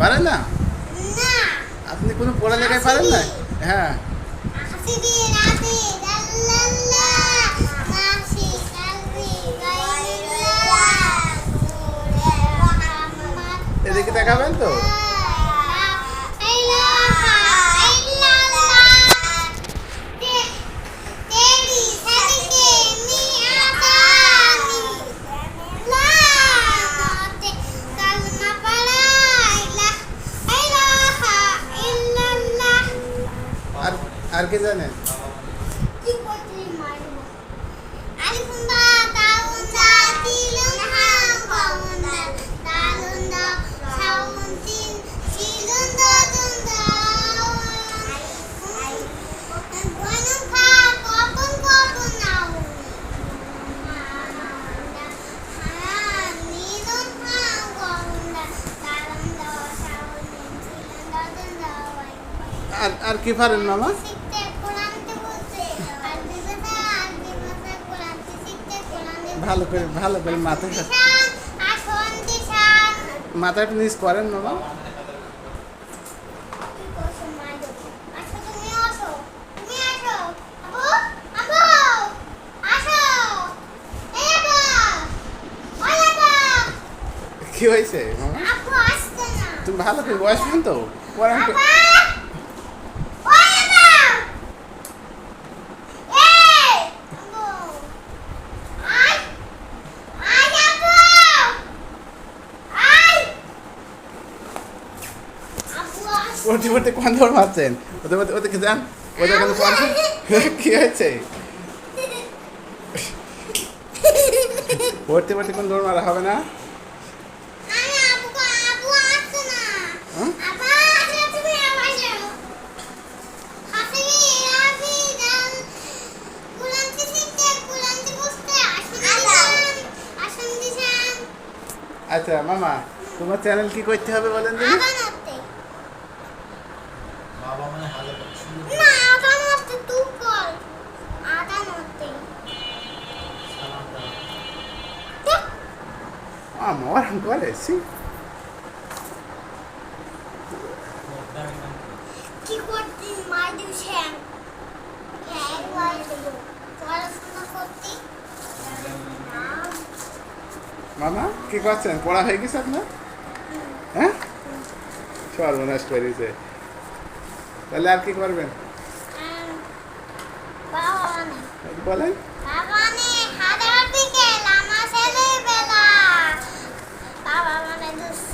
পারেন না? আপনি কোনো পড়ালেখায় পারেন না? হ্যাঁ। এদিকে দেখাবেন তো? সাউন্দিন সিলুন্দা দুন্দা আর আর কি পারেন মামা? ভালো করে ভালো করে মাথায় একটু নিচ করেন মামা কি করছ মাইদো আসো তুমি আসো তুমি আসো পড়তে পড়তে কোন ধর মারছেন ওদের মধ্যে ওদেরকে যান ওদের কেন পড়ছেন কি হয়েছে পড়তে পড়তে কোন দৌড় মারা হবে না আচ্ছা মামা তোমার চ্যানেল কি করতে হবে বলেন দিদি বাবা মানে হাজার না তুই করতি মাই দিছেন হ্যাঁ মাই দিল পড়াশোনা করতি? মামা কি করছেন? পড়া হয়ে গেছে আপনার? হ্যাঁ? সর্বনাশ করেছে। তাহলে আর কি করবেন? বলেন।